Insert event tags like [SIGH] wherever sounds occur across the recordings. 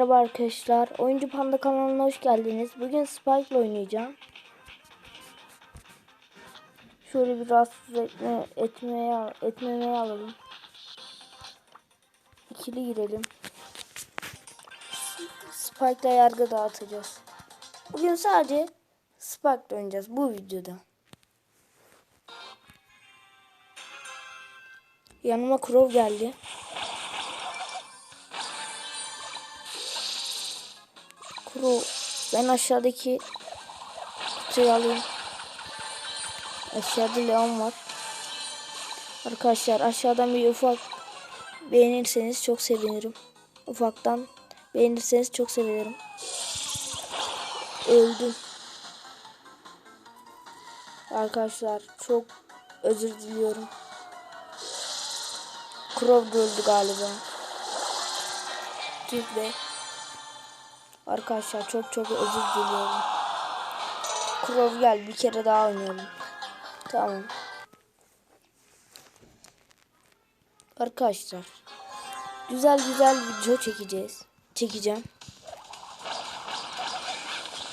Merhaba arkadaşlar. Oyuncu Panda kanalına hoş geldiniz. Bugün Spike oynayacağım. Şöyle bir rahatsız etme, etmeye, etmemeye alalım. İkili girelim. Spike yargı dağıtacağız. Bugün sadece Spike oynayacağız bu videoda. Yanıma Crow geldi. Kuru ben aşağıdaki kutuyu alayım. Aşağıda Leon var. Arkadaşlar aşağıdan bir ufak beğenirseniz çok sevinirim. Ufaktan beğenirseniz çok sevinirim. Öldüm. Arkadaşlar çok özür diliyorum. Da öldü galiba. Tüh be. Arkadaşlar çok çok özür diliyorum. Crow gel bir kere daha oynayalım. Tamam. Arkadaşlar güzel güzel video çekeceğiz. Çekeceğim.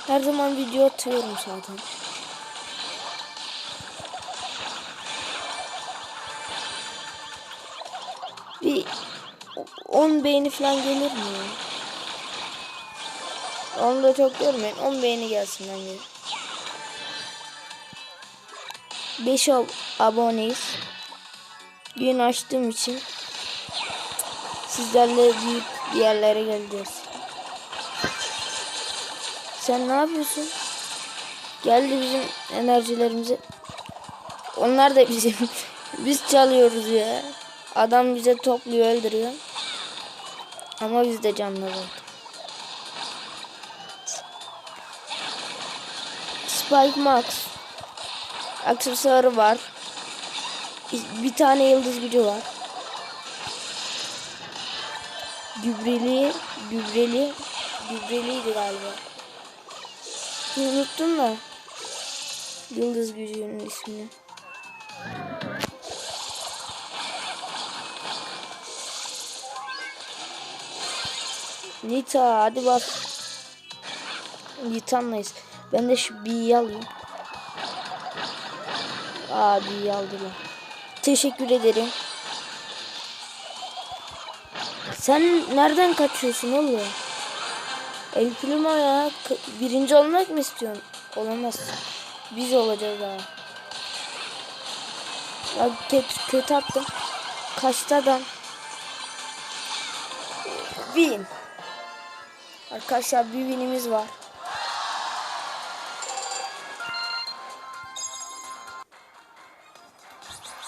Her zaman video atıyorum zaten. Bir 10 beğeni falan gelir mi? Onu da çok görmeyin. 10 beğeni gelsin bence. 5 ab aboneyiz. Gün açtığım için sizlerle büyük bir yerlere geleceğiz. Sen ne yapıyorsun? Geldi bizim enerjilerimizi. Onlar da bizim. [LAUGHS] Biz çalıyoruz ya. Adam bize topluyor öldürüyor. Ama biz de canlı Spike Max aksesuarı var. Bir tane yıldız gücü var. Gübreli, gübreli, gübreliydi galiba. Unuttum da. Yıldız gücünün ismini. Nita hadi bak. Nita'nlayız. Ben de şu B'yi alayım. Aa B'yi aldılar. Teşekkür ederim. Sen nereden kaçıyorsun oğlum? El Primo ya. Birinci olmak mı istiyorsun? Olamaz. Biz olacağız daha. Ya kötü, kötü attım. Kaçtı adam. Win. Arkadaşlar bir winimiz var.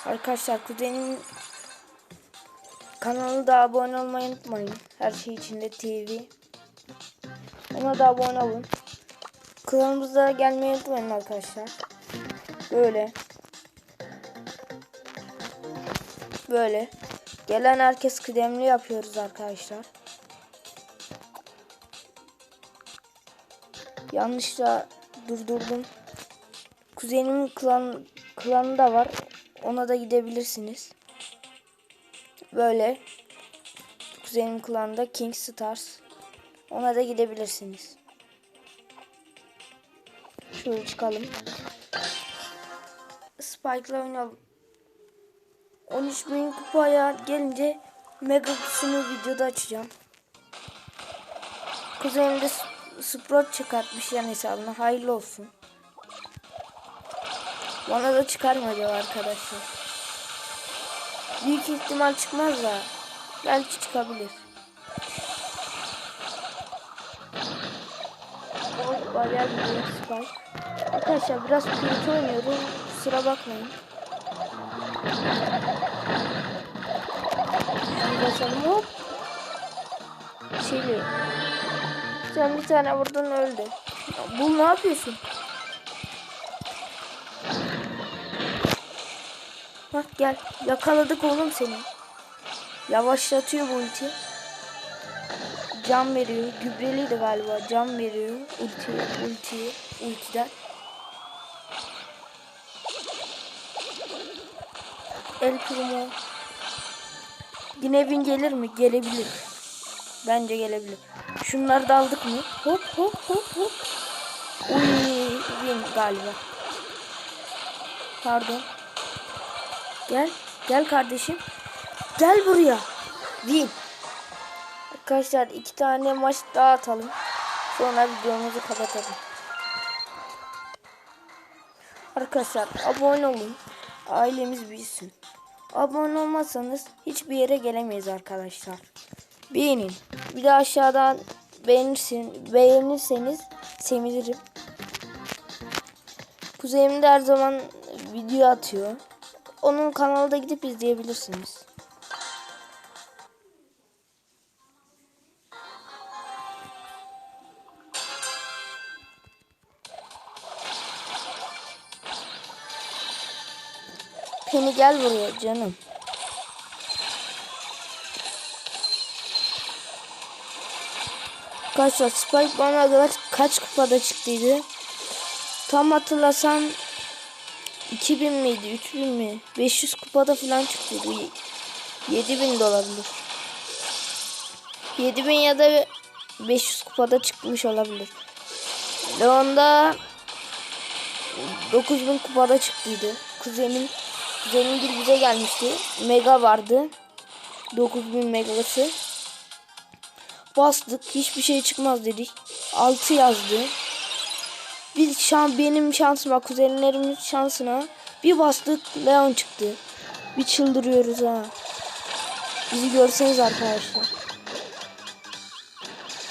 Arkadaşlar kuzenim kanalına da abone olmayı unutmayın. Her şey içinde TV. Ona da abone olun. Kanalımıza gelmeyi unutmayın arkadaşlar. Böyle. Böyle. Gelen herkes kıdemli yapıyoruz arkadaşlar. Yanlışla durdurdum. Kuzenimin klan klanı da var. Ona da gidebilirsiniz. Böyle. Kuzenim klanında King Stars. Ona da gidebilirsiniz. Şöyle çıkalım. Spike'la oynayalım. 13 bin kupaya gelince mega kutusunu videoda açacağım. Kuzenim de Sprout çıkartmış yan hesabına. Hayırlı olsun. Bana da çıkar mı arkadaşlar? Büyük ihtimal çıkmaz da belki çıkabilir. Spike. Arkadaşlar biraz kötü oynuyorum. Kusura bakmayın. Şimdi basalım hop. Şeyli. Sen bir tane vurdun öldü. Bu ne yapıyorsun? Bak gel. Yakaladık oğlum seni. Yavaşlatıyor bu ulti. Can veriyor. Gübreliydi galiba. Can veriyor. Ulti, ulti, ultiden. El Primo. Yine win gelir mi? Gelebilir. Bence gelebilir. Şunları da aldık mı? Hop hop hop hop. Uy, galiba. Pardon. Gel. Gel kardeşim. Gel buraya. Win. Arkadaşlar iki tane maç daha atalım. Sonra videomuzu kapatalım. Arkadaşlar abone olun. Ailemiz büyüsün. Abone olmazsanız hiçbir yere gelemeyiz arkadaşlar. Beğenin. Bir de aşağıdan beğenirsin, beğenirseniz sevinirim. Kuzeyim de her zaman video atıyor. Onun kanalda gidip izleyebilirsiniz. Penny gel buraya canım. Arkadaşlar Spike bana kadar kaç kupada çıktıydı? Tam hatırlasam 2000 miydi 3000 mi? 500 kupada falan çıktıydı. 7000 de olabilir. 7000 ya da 500 kupada çıkmış olabilir. Leon'da 9000 kupada çıktıydı. Kuzenim kuzenim bize gelmişti. Mega vardı. 9000 megası. Bastık. Hiçbir şey çıkmaz dedik. 6 yazdı. Bir şan benim şansıma, kuzenlerimin şansına bir bastık Leon çıktı. Bir çıldırıyoruz ha. Bizi görseniz arkadaşlar.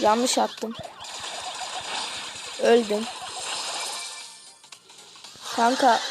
Yanlış attım. Öldüm. Kanka